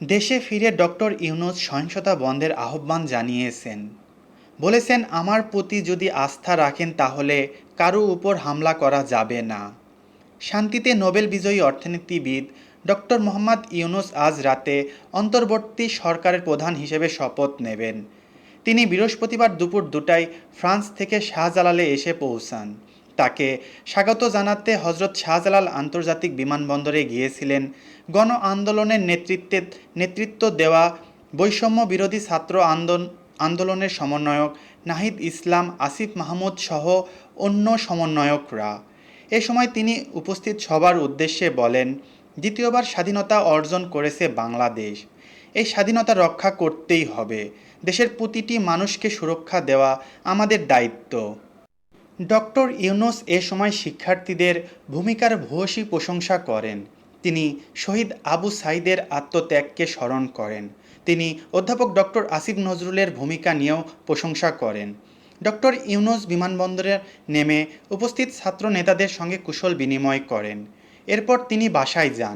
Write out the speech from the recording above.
দেশে ফিরে ডক্টর ইউনুস সহিংসতা বন্ধের আহ্বান জানিয়েছেন। বলেছেন, আমার প্রতি যদি আস্থা রাখেন তাহলে কারও উপর হামলা করা যাবে না। শান্তিতে নোবেল বিজয়ী অর্থনীতিবিদ ডক্টর মোহাম্মদ ইউনুস আজ রাতে অন্তর্বর্তী সরকারের প্রধান হিসেবে শপথ নেবেন। তিনি বৃহস্পতিবার দুপুর দুটায় ফ্রান্স থেকে শাহজালালে এসে পৌঁছান। তাকে স্বাগত জানাতে হজরত শাহজালাল আন্তর্জাতিক বিমানবন্দরে গিয়েছিলেন। গণ আন্দোলনের নেতৃত্বে, নেতৃত্ব দেওয়া বৈষম্য বিরোধী ছাত্র আন্দোলন আন্দোলনের সমন্বয়ক নাহিদ ইসলাম, আসিফ মাহমুদ সহ অন্য সমন্বয়করা। এ সময় তিনি উপস্থিত সবার উদ্দেশ্যে বলেন, দ্বিতীয়বার স্বাধীনতা অর্জন করেছে বাংলাদেশ। এই স্বাধীনতা রক্ষা করতেই হবে। দেশের প্রতিটি মানুষকে সুরক্ষা দেওয়া আমাদের দায়িত্ব। ডক্টর ইউনুস এ সময় শিক্ষার্থীদের ভূমিকার ভূয়সী প্রশংসা করেন। তিনি শহীদ আবু সাইদের আত্মত্যাগকে স্মরণ করেন। তিনি অধ্যাপক ডক্টর আসিফ নজরুলের ভূমিকা নিয়েও প্রশংসা করেন। ডক্টর ইউনুস বিমানবন্দরে নেমে উপস্থিত ছাত্র নেতাদের সঙ্গে কুশল বিনিময় করেন। এরপর তিনি বাসায় যান।